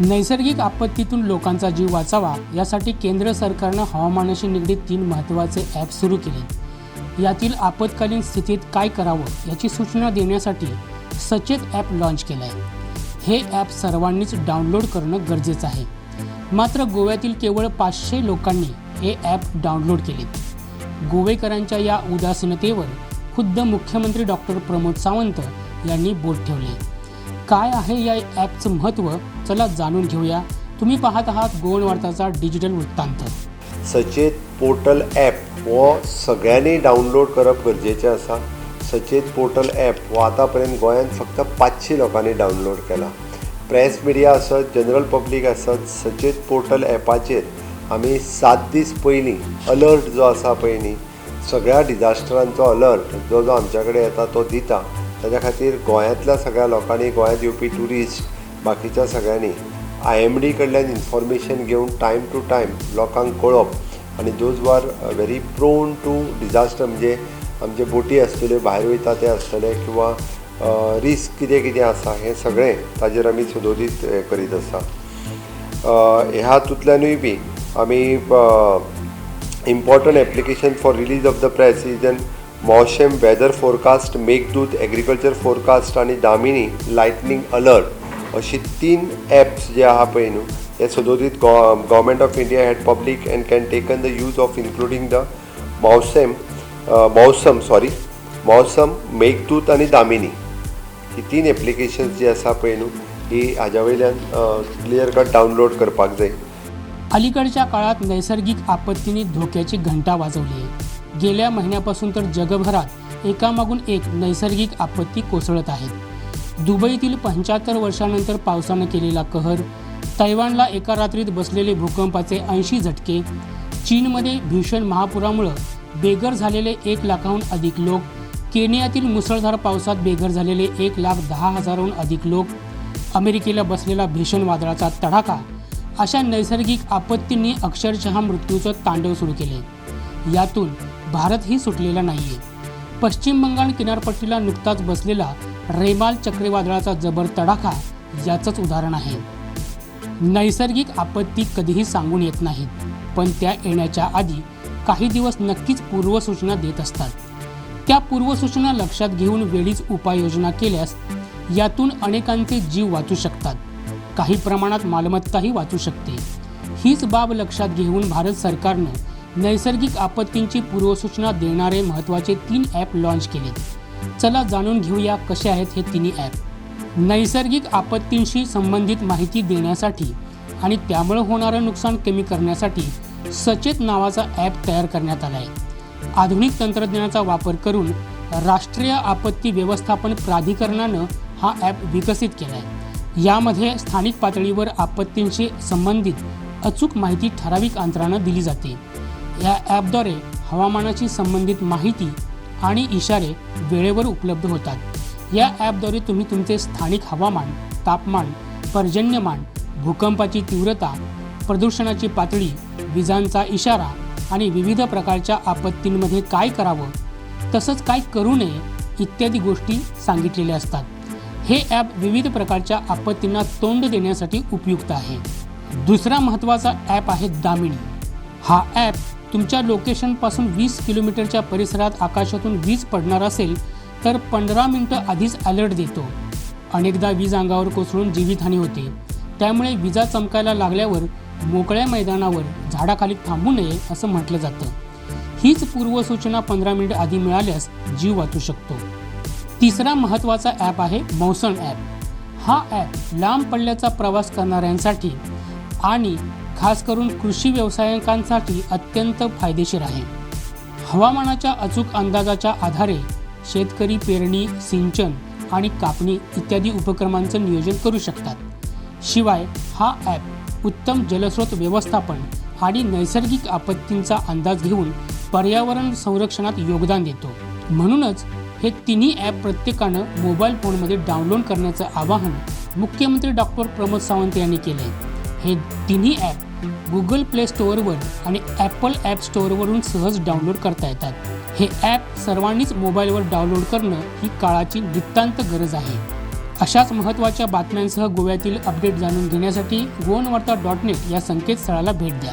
नैसर्गिक आपत्तीतून लोकांचा जीव वाचावा यासाठी केंद्र सरकारनं हवामानाशी निगडीत तीन महत्त्वाचे ॲप सुरू केले. यातील आपत्कालीन स्थितीत काय करावं याची सूचना देण्यासाठी सचेत ॲप लॉन्च केलं आहे हे ॲप सर्वांनीच डाउनलोड करणं गरजेचं आहे. मात्र गोव्यातील केवळ पाचशे लोकांनी हे ॲप डाउनलोड केले. गोवेकरांच्या या उदासीनतेवर खुद्द मुख्यमंत्री डॉक्टर प्रमोद सावंत यांनी बोट ठेवले. काय आहे या ॲपचं महत्त्व? चला जाणून घेऊया. तुम्ही पाहत आहात गोवन वार्ताचा डिजिटल वृत्तांत. सचेत पोर्टल ॲप हो सगळ्यांनी डावनलोड करप गरजेचें आसा सचेत पोर्टल ॲप हो आतां पर्यंत गोंयांत फक्त पांचशी लोकांनी डावनलोड केला. प्रेस मिडिया आसत जनरल पब्लीक आसत सचेत पोर्टल ॲपाचेर आमी सात दीस पयलीं अलर्ट जो आसा पळय न्ही सगळ्या डिजास्टरांचो अलर्ट जो जो आमच्या कडेन येता तो दिता. ताच्या खातीर गोंयांतल्या सगळ्या लोकांनी गोंयांत येवपी ट्युरिस्ट बाकीच्या सगळ्यांनी आय एम डी कडल्यान इन्फॉर्मेशन घेवन टायम टू टायम लोकांक कळप आनी दोज वार व्हेरी प्रोन टू डिजास्टर म्हणजे आमचे बोटी आसतल्यो भायर वयता ते आसतले किंवा रिस्क कितें कितें आसा हें सगळें ताजेर आमी सदोदीत हें करीत आसा. ह्या हातूंतल्यानूय बी आमी important application for release of the press is an Mausam weather forecast Meghdoot agriculture forecast आनी दामिनी लायटनींग अलर्ट अशी तीन ॲप्स जे आहा पळय न्हू हे सदोदीत गॉ government of India had public and can taken the use of including the Mausam Mausam sorry मौसम मेघदूत आनी दामिनी. ही तीन एप्लिकेशन्स जी आसा पळय न्हू ही हाज्या वयल्यान क्लियर कट डावनलोड करपाक जाय. अलीकडच्या काळात नैसर्गिक आपत्तींनी धोक्याची घंटा वाजवली आहे. गेल्या महिन्यापासून तर जगभरात एकामागून एक नैसर्गिक आपत्ती कोसळत आहेत दुबईतील पंच्याहत्तर वर्षानंतर पावसानं केलेला कहर तैवानला एका रात्रीत बसलेले भूकंपाचे ऐंशी झटके चीनमध्ये भीषण महापुरामुळं बेघर झालेले एक लाखाहून अधिक लोक केनियातील मुसळधार पावसात बेघर झालेले एक लाख दहा हजारहून अधिक लोक अमेरिकेला बसलेला भीषण वादळाचा तडाखा अशा नैसर्गिक आपत्तींनी अक्षरशः मृत्यूचं तांडव सुरू केले. यातून भारतही सुटलेला नाहीये. पश्चिम बंगाल किनारपट्टीला नुकताच बसलेला रेमाल चक्रीवादळाचा जबर तडाखा याचंच उदाहरण आहे. नैसर्गिक आपत्ती कधीही सांगून येत नाहीत पण त्या येण्याच्या आधी काही दिवस नक्कीच पूर्वसूचना देत असतात. त्या पूर्वसूचना लक्षात घेऊन वेळीच उपाययोजना केल्यास यातून अनेकांचे जीव वाचू शकतात. काही प्रमाणात मालमत्ताही वाचू शकते. हीच बाब लक्षात घेऊन भारत सरकारनं नैसर्गिक आपत्तींची पूर्वसूचना देणारे महत्त्वाचे तीन ॲप लॉन्च केले चला जाणून घेऊया कसे आहेत हे तिन्ही ॲप. नैसर्गिक आपत्तींशी संबंधित माहिती देण्यासाठी आणि त्यामुळे होणारं नुकसान कमी करण्यासाठी सचेत नावाचा ॲप तयार करण्यात आला आहे आधुनिक तंत्रज्ञानाचा वापर करून राष्ट्रीय आपत्ती व्यवस्थापन प्राधिकरणानं हा ॲप विकसित केला आहे यामध्ये स्थानिक पातळीवर आपत्तींशी संबंधित अचूक माहिती ठराविक अंतरानं दिली जाते. या ॲपद्वारे हवामानाशी संबंधित माहिती आणि इशारे वेळेवर उपलब्ध होतात. या ॲपद्वारे तुम्ही तुमचे स्थानिक हवामान तापमान पर्जन्यमान भूकंपाची तीव्रता प्रदूषणाची पातळी विजांचा इशारा आणि विविध प्रकारच्या आपत्तींमध्ये काय करावं तसंच काय करू नये इत्यादी गोष्टी सांगितलेल्या असतात. हे ॲप विविध प्रकारच्या आपत्तींना तोंड देण्यासाठी उपयुक्त आहे. दुसरा महत्त्वाचा ॲप आहे दामिनी. हा ॲप तुमच्या लोकेशनपासून वीस किलोमीटरच्या परिसरात आकाशातून वीज पडणार असेल तर पंधरा मिनटं आधीच अलर्ट देतो. अनेकदा वीज अंगावर कोसळून जीवितहानी होते. त्यामुळे विजा चमकायला लागल्यावर मोकळ्या मैदानावर झाडाखाली थांबू नये असं म्हटलं जातं. हीच पूर्वसूचना पंधरा मिनिट आधी मिळाल्यास जीव वाचू शकतो. तिसरा महत्त्वाचा ॲप आहे मौसम ॲप. हा ॲप लांब पल्ल्याचा प्रवास करणाऱ्यांसाठी आणि खास करून कृषी व्यावसायिकांसाठी अत्यंत फायदेशीर आहे. हवामानाच्या अचूक अंदाजाच्या आधारे शेतकरी पेरणी सिंचन आणि कापणी इत्यादी उपक्रमांचं नियोजन करू शकतात. शिवाय हा ॲप उत्तम जलस्रोत व्यवस्थापन आणि नैसर्गिक आपत्तींचा अंदाज घेऊन पर्यावरण संरक्षणात योगदान देतो. म्हणूनच हे तिन्ही ॲप प्रत्येकानं मोबाईल फोनमध्ये डाउनलोड करण्याचं आवाहन मुख्यमंत्री डॉक्टर प्रमोद सावंत यांनी केले हे तिन्ही ॲप गुगल प्ले स्टोअरवर आणि ॲपल ॲप स्टोअरवरून सहज डाउनलोड करता येतात. हे ॲप सर्वांनीच मोबाईलवर डाउनलोड करणं ही काळाची नितांत गरज आहे. अशाच महत्त्वाच्या बातम्यांसह गोव्यातील अपडेट जाणून घेण्यासाठी गोवनवार्ता डॉट नेट या संकेतस्थळाला भेट द्या.